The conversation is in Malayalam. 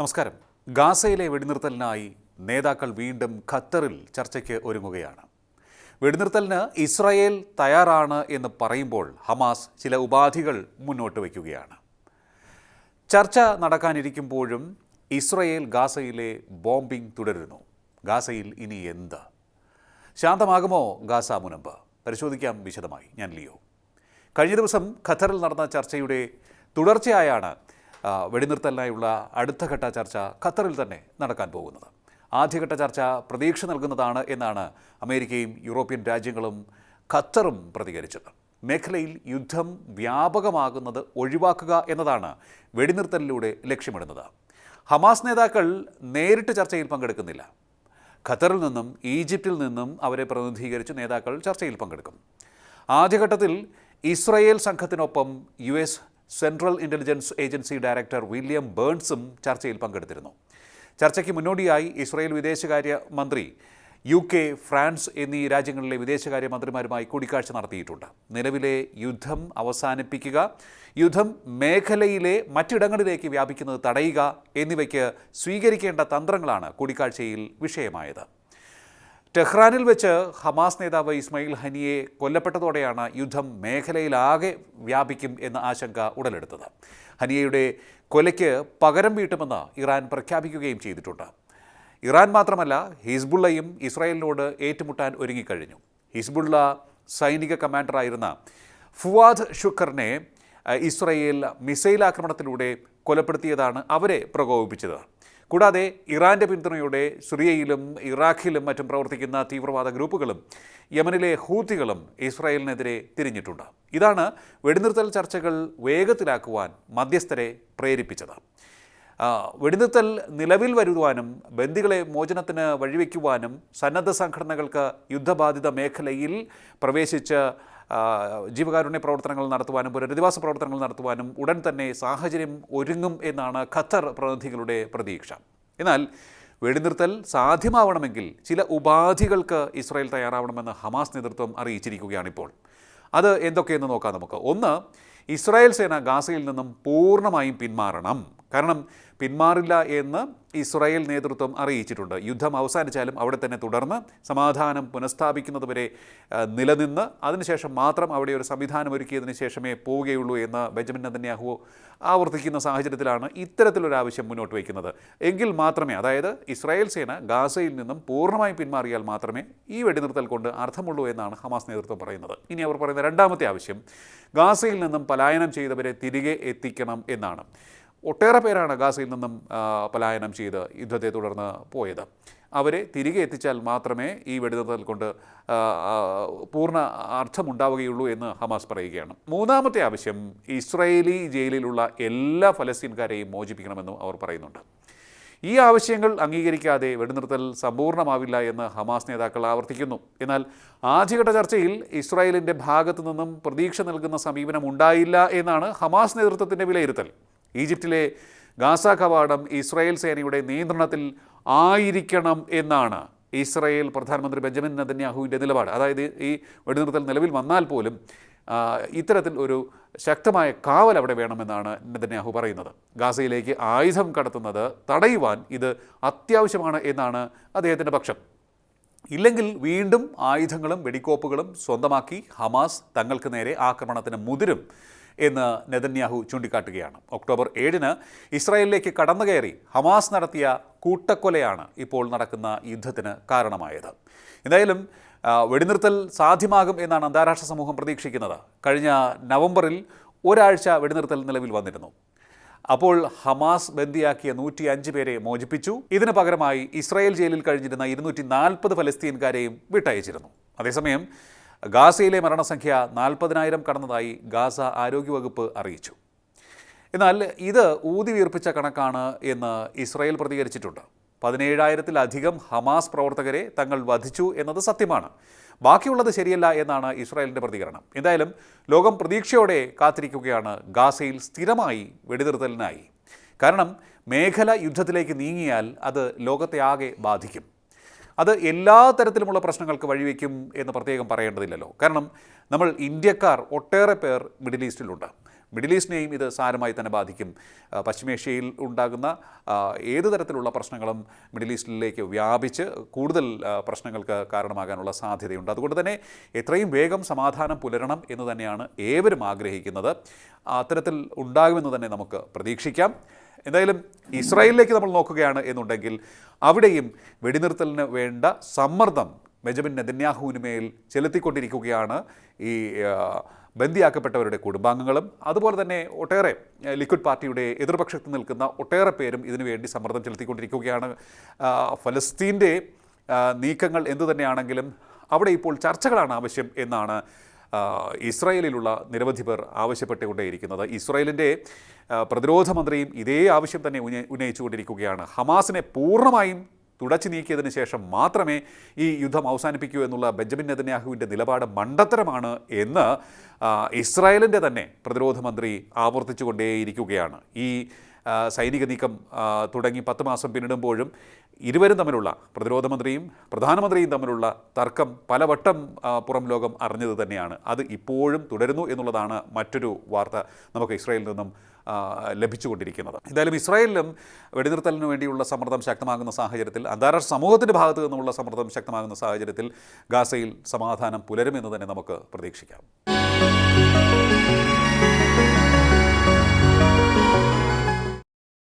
നമസ്കാരം. ഗാസയിലെ വെടിനിർത്തലിനായി നേതാക്കൾ വീണ്ടും ഖത്തറിൽ ചർച്ചയ്ക്ക് ഒരുങ്ങുകയാണ്. വെടിനിർത്തലിന് ഇസ്രായേൽ തയ്യാറാണ് എന്ന് പറയുമ്പോൾ ഹമാസ് ചില ഉപാധികൾ മുന്നോട്ട് വയ്ക്കുകയാണ്. ചർച്ച നടക്കാനിരിക്കുമ്പോഴും ഇസ്രായേൽ ഗാസയിലെ ബോംബിംഗ് തുടരുന്നു. ഗാസയിൽ ഇനി എന്ത്? ശാന്തമാകുമോ ഗാസ മുനമ്പ്? പരിശോധിക്കാം വിശദമായി. ഞാൻ ലിയോ. കഴിഞ്ഞ ദിവസം ഖത്തറിൽ നടന്ന ചർച്ചയുടെ തുടർച്ചയായാണ് വെടിനിർത്തലിനായുള്ള അടുത്ത ഘട്ട ചർച്ച ഖത്തറിൽ തന്നെ നടക്കാൻ പോകുന്നത്. ആദ്യഘട്ട ചർച്ച പ്രതീക്ഷ നൽകുന്നതാണ് എന്നാണ് അമേരിക്കയും യൂറോപ്യൻ രാജ്യങ്ങളും ഖത്തറും പ്രതികരിച്ചത്. മേഖലയിൽ യുദ്ധം വ്യാപകമാകുന്നത് ഒഴിവാക്കുക എന്നതാണ് വെടിനിർത്തലിലൂടെ ലക്ഷ്യമിടുന്നത്. ഹമാസ് നേതാക്കൾ നേരിട്ട് ചർച്ചയിൽ പങ്കെടുക്കുന്നില്ല. ഖത്തറിൽ നിന്നും ഈജിപ്തിൽ നിന്നും അവരെ പ്രതിനിധീകരിച്ച് നേതാക്കൾ ചർച്ചയിൽ പങ്കെടുക്കും. ആദ്യഘട്ടത്തിൽ Israel സംഘത്തിനൊപ്പം U S central intelligence agency director William ബേൺസും ചർച്ചയിൽ പങ്കെടുത്തിരുന്നു. ചർച്ചയ്ക്ക് മുന്നോടിയായി ഇസ്രായേൽ വിദേശകാര്യ മന്ത്രി യു കെ ഫ്രാൻസ് എന്നീ രാജ്യങ്ങളിലെ വിദേശകാര്യ മന്ത്രിമാരുമായി കൂടിക്കാഴ്ച നടത്തിയിട്ടുണ്ട്. നിലവിലെ യുദ്ധം അവസാനിപ്പിക്കുക യുദ്ധം മേഖലയിലെ മറ്റിടങ്ങളിലേക്ക് വ്യാപിക്കുന്നത് തടയുക എന്നിവയ്ക്ക് സ്വീകരിക്കേണ്ട തന്ത്രങ്ങളാണ് കൂടിക്കാഴ്ചയിൽ വിഷയമായത്. ടെഹ്റാനിൽ വെച്ച് ഹമാസ് നേതാവ് ഇസ്മയിൽ ഹനിയെ കൊല്ലപ്പെട്ടതോടെയാണ് യുദ്ധം മേഖലയിലാകെ വ്യാപിക്കും എന്ന ആശങ്ക ഉടലെടുത്തത്. ഹനിയയുടെ കൊലയ്ക്ക് പകരം വീട്ടുമെന്ന് ഇറാൻ പ്രഖ്യാപിക്കുകയും ചെയ്തിട്ടുണ്ട്. ഇറാൻ മാത്രമല്ല ഹിസ്ബുള്ളയും ഇസ്രായേലിനോട് ഏറ്റുമുട്ടാൻ ഒരുങ്ങിക്കഴിഞ്ഞു. ഹിസ്ബുള്ള സൈനിക കമാൻഡറായിരുന്ന ഫുവാദ് ഷുക്കറിനെ ഇസ്രയേൽ മിസൈൽ ആക്രമണത്തിലൂടെ കൊലപ്പെടുത്തിയതാണ് അവരെ പ്രകോപിപ്പിച്ചത്. കൂടാതെ ഇറാന്റെ പിന്തുണയോടെ സിറിയയിലും ഇറാഖിലും മറ്റും പ്രവർത്തിക്കുന്ന തീവ്രവാദ ഗ്രൂപ്പുകളും യമനിലെ ഹൂത്തികളും ഇസ്രായേലിനെതിരെ തിരിഞ്ഞിട്ടുണ്ട്. ഇതാണ് വെടിനിർത്തൽ ചർച്ചകൾ വേഗത്തിലാക്കുവാൻ മധ്യസ്ഥരെ പ്രേരിപ്പിച്ചത്. വെടിനിർത്തൽ നിലവിൽ വരുവാനും ബന്ദികളെ മോചനത്തിന് വഴിവെക്കുവാനും സന്നദ്ധ സംഘടനകൾക്ക് യുദ്ധബാധിത മേഖലയിൽ പ്രവേശിച്ച് ജീവകാരുണ്യ പ്രവർത്തനങ്ങൾ നടത്തുവാനും പുനരധിവാസ പ്രവർത്തനങ്ങൾ നടത്തുവാനും ഉടൻ തന്നെ സാഹചര്യം ഒരുങ്ങും എന്നാണ് ഖത്തർ പ്രതിനിധികളുടെ പ്രതീക്ഷ. എന്നാൽ വെടിനിർത്തൽ സാധ്യമാവണമെങ്കിൽ ചില ഉപാധികൾക്ക് ഇസ്രായേൽ തയ്യാറാവണമെന്ന് ഹമാസ് നേതൃത്വം അറിയിച്ചിരിക്കുകയാണിപ്പോൾ അത് എന്തൊക്കെയെന്ന് നോക്കാം നമുക്ക്. ഒന്ന് ഇസ്രായേൽ സേന ഗാസയിൽ നിന്നും പൂർണമായും പിന്മാറണം. കാരണം പിന്മാറില്ല എന്ന് ഇസ്രായേൽ നേതൃത്വം അറിയിച്ചിട്ടുണ്ട്. യുദ്ധം അവസാനിച്ചാലും അവിടെ തന്നെ തുടർന്ന് സമാധാനം പുനഃസ്ഥാപിക്കുന്നതുവരെ നിലനിന്ന് അതിനുശേഷം മാത്രം അവിടെ ഒരു സംവിധാനം ഒരുക്കിയതിന് ശേഷമേ പോവുകയുള്ളൂ എന്ന് ബെഞ്ചമിൻ നെതന്യാഹു ആവർത്തിക്കുന്ന സാഹചര്യത്തിലാണ് ഇത്തരത്തിലൊരു ആവശ്യം മുന്നോട്ട് വയ്ക്കുന്നത്. എങ്കിൽ മാത്രമേ അതായത് ഇസ്രായേൽ സേന ഗാസയിൽ നിന്നും പൂർണമായും പിന്മാറിയാൽ മാത്രമേ ഈ വെടിനിർത്തൽ കൊണ്ട് അർത്ഥമുള്ളൂ എന്നാണ് ഹമാസ് നേതൃത്വം പറയുന്നത്. ഇനി അവർ പറയുന്ന രണ്ടാമത്തെ ആവശ്യം ഗാസയിൽ നിന്നും പലായനം ചെയ്തവരെ തിരികെ എത്തിക്കണം എന്നാണ്. ഒട്ടേറെ പേരാണ് ഗാസയിൽ നിന്നും പലായനം ചെയ്ത് യുദ്ധത്തെ തുടർന്ന് പോയത്. അവരെ തിരികെ എത്തിച്ചാൽ മാത്രമേ ഈ വെടിനിർത്തൽ കൊണ്ട് പൂർണ അർത്ഥമുണ്ടാവുകയുള്ളൂ എന്ന് ഹമാസ് പറയുകയാണ്. മൂന്നാമത്തെ ആവശ്യം ഇസ്രയേലി ജയിലിലുള്ള എല്ലാ ഫലസ്തീൻകാരെയും മോചിപ്പിക്കണമെന്നും അവർ പറയുന്നുണ്ട്. ഈ ആവശ്യങ്ങൾ അംഗീകരിക്കാതെ വെടിനിർത്തൽ സമ്പൂർണമാവില്ല എന്ന് ഹമാസ് നേതാക്കൾ ആവർത്തിക്കുന്നു. എന്നാൽ ആദ്യഘട്ട ചർച്ചയിൽ ഇസ്രായേലിന്റെ ഭാഗത്തു നിന്നും പ്രതീക്ഷ നൽകുന്ന സമീപനം ഉണ്ടായില്ല എന്നാണ് ഹമാസ് നേതൃത്വത്തിന്റെ വിലയിരുത്തൽ. ഈജിപ്തിലെ ഗാസ കവാടം ഇസ്രായേൽ സേനയുടെ നിയന്ത്രണത്തിൽ ആയിരിക്കണം എന്നാണ് ഇസ്രായേൽ പ്രധാനമന്ത്രി ബെഞ്ചമിൻ നദന്യാഹുവിന്റെ നിലപാട്. അതായത് ഈ വെടിനിർത്തൽ നിലവിൽ വന്നാൽ പോലും ഇത്തരത്തിൽ ഒരു ശക്തമായ കാവൽ അവിടെ വേണമെന്നാണ് നെതന്യാഹു പറയുന്നത്. ഗാസയിലേക്ക് ആയുധം കടത്തുന്നത് തടയുവാൻ ഇത് അത്യാവശ്യമാണ് എന്നാണ് അദ്ദേഹത്തിന്റെ പക്ഷം. ഇല്ലെങ്കിൽ വീണ്ടും ആയുധങ്ങളും വെടിക്കോപ്പുകളും സ്വന്തമാക്കി ഹമാസ് തങ്ങൾക്ക് നേരെ ആക്രമണത്തിന് മുതിരും. എന്ന് നെതന്യാഹു ചൂണ്ടിക്കാട്ടുകയാണ്. ഒക്ടോബർ ഏഴിന് ഇസ്രായേലിലേക്ക് കടന്നു കയറി ഹമാസ് നടത്തിയ കൂട്ടക്കൊലയാണ് ഇപ്പോൾ നടക്കുന്ന യുദ്ധത്തിന് കാരണമായത്. എന്തായാലും വെടിനിർത്തൽ സാധ്യമാകും എന്നാണ് അന്താരാഷ്ട്ര സമൂഹം പ്രതീക്ഷിക്കുന്നത്. കഴിഞ്ഞ നവംബറിൽ ഒരാഴ്ച വെടിനിർത്തൽ നിലവിൽ വന്നിരുന്നു. അപ്പോൾ ഹമാസ് ബന്ദിയാക്കിയ നൂറ്റി അഞ്ച് പേരെ മോചിപ്പിച്ചു. ഇതിന് പകരമായി ഇസ്രായേൽ ജയിലിൽ കഴിഞ്ഞിരുന്ന ഇരുന്നൂറ്റി നാൽപ്പത് ഫലസ്തീൻകാരെയും വിട്ടയച്ചിരുന്നു. അതേസമയം ഗാസയിലെ മരണസംഖ്യ നാൽപ്പതിനായിരം കടന്നതായി ഗാസ ആരോഗ്യവകുപ്പ് അറിയിച്ചു. എന്നാൽ ഇത് ഊതി വീർപ്പിച്ച കണക്കാണ് എന്ന് ഇസ്രായേൽ പ്രതികരിച്ചിട്ടുണ്ട്. പതിനേഴായിരത്തിലധികം ഹമാസ് പ്രവർത്തകരെ തങ്ങൾ വധിച്ചു എന്നത് സത്യമാണ്. ബാക്കിയുള്ളത് ശരിയല്ല എന്നാണ് ഇസ്രായേലിന്റെ പ്രതികരണം. എന്തായാലും ലോകം പ്രതീക്ഷയോടെ കാത്തിരിക്കുകയാണ് ഗാസയിൽ സ്ഥിരമായി വെടിനിർത്തലിനായി. കാരണം മേഖല യുദ്ധത്തിലേക്ക് നീങ്ങിയാൽ അത് ലോകത്തെ ആകെ ബാധിക്കും. അത് എല്ലാ തരത്തിലുമുള്ള പ്രശ്നങ്ങൾക്ക് വഴിവെക്കും എന്ന് പ്രത്യേകം പറയേണ്ടതില്ലല്ലോ. കാരണം നമ്മൾ ഇന്ത്യക്കാർ ഒട്ടേറെ പേർ മിഡിൽ ഈസ്റ്റിലുണ്ട്. മിഡിൽ ഈസ്റ്റിനെയും ഇത് സാരമായി തന്നെ ബാധിക്കും. പശ്ചിമേഷ്യയിൽ ഉണ്ടാകുന്ന ഏത് തരത്തിലുള്ള പ്രശ്നങ്ങളും മിഡിൽ ഈസ്റ്റിലേക്ക് വ്യാപിച്ച് കൂടുതൽ പ്രശ്നങ്ങൾക്ക് കാരണമാകാനുള്ള സാധ്യതയുണ്ട്. അതുകൊണ്ട് തന്നെ എത്രയും വേഗം സമാധാനം പുലരണം എന്ന് തന്നെയാണ് ഏവരും ആഗ്രഹിക്കുന്നത്. അത്തരത്തിൽ ഉണ്ടാകുമെന്ന് തന്നെ നമുക്ക് പ്രതീക്ഷിക്കാം. എന്തായാലും ഇസ്രായേലിലേക്ക് നമ്മൾ നോക്കുകയാണ് എന്നുണ്ടെങ്കിൽ അവിടെയും വെടിനിർത്തലിന് വേണ്ട സമ്മർദ്ദം ബെഞ്ചമിൻ നെതന്യാഹുവിന് മേൽ ചെലുത്തിക്കൊണ്ടിരിക്കുകയാണ് ഈ ബന്ദിയാക്കപ്പെട്ടവരുടെ കുടുംബാംഗങ്ങളും. അതുപോലെ തന്നെ ഒട്ടേറെ ലിക്വിഡ് പാർട്ടിയുടെ എതിർപക്ഷത്ത് നിൽക്കുന്ന ഒട്ടേറെ പേരും ഇതിനുവേണ്ടി സമ്മർദ്ദം ചെലുത്തിക്കൊണ്ടിരിക്കുകയാണ്. ഫലസ്തീന്റെ നീക്കങ്ങൾ എന്തു തന്നെയാണെങ്കിലും അവിടെ ഇപ്പോൾ ചർച്ചകളാണ് ആവശ്യം എന്നാണ് ഇസ്രായേലിലുള്ള നിരവധി പേർ ആവശ്യപ്പെട്ടുകൊണ്ടേയിരിക്കുന്നത്. ഇസ്രായേലിന്റെ പ്രതിരോധ മന്ത്രിയും ഇതേ ആവശ്യം തന്നെ ഉന്നയിച്ചുകൊണ്ടിരിക്കുകയാണ്. ഹമാസിനെ പൂർണമായും തുടച്ചു നീക്കിയതിന് ശേഷം മാത്രമേ ഈ യുദ്ധം അവസാനിപ്പിക്കൂ എന്നുള്ള ബെഞ്ചമിൻ നെതന്യാഹുവിന്റെ നിലപാട് മണ്ടത്തരമാണ് എന്ന് ഇസ്രായേലിന്റെ തന്നെ പ്രതിരോധ മന്ത്രി ആവർത്തിച്ചുകൊണ്ടേയിരിക്കുകയാണ്. ഈ സൈനിക നീക്കം തുടങ്ങി പത്ത് മാസം പിന്നിടുമ്പോഴും ഇരുവരും തമ്മിലുള്ള പ്രതിരോധ മന്ത്രിയും പ്രധാനമന്ത്രിയും തമ്മിലുള്ള തർക്കം പലവട്ടം പുറം ലോകം അറിഞ്ഞത് തന്നെയാണ്. അത് ഇപ്പോഴും തുടരുന്നു എന്നുള്ളതാണ് മറ്റൊരു വാർത്ത നമുക്ക് ഇസ്രായേലിൽ നിന്നും ലഭിച്ചുകൊണ്ടിരിക്കുന്നത്. എന്തായാലും ഇസ്രായേലിലും വെടിനിർത്തലിന് വേണ്ടിയുള്ള സമ്മർദ്ദം ശക്തമാകുന്ന സാഹചര്യത്തിൽ അന്താരാഷ്ട്ര സമൂഹത്തിന്റെ ഭാഗത്തു നിന്നുള്ള സമ്മർദ്ദം ശക്തമാകുന്ന സാഹചര്യത്തിൽ ഗാസയിൽ സമാധാനം പുലരുമെന്ന് തന്നെ നമുക്ക് പ്രതീക്ഷിക്കാം.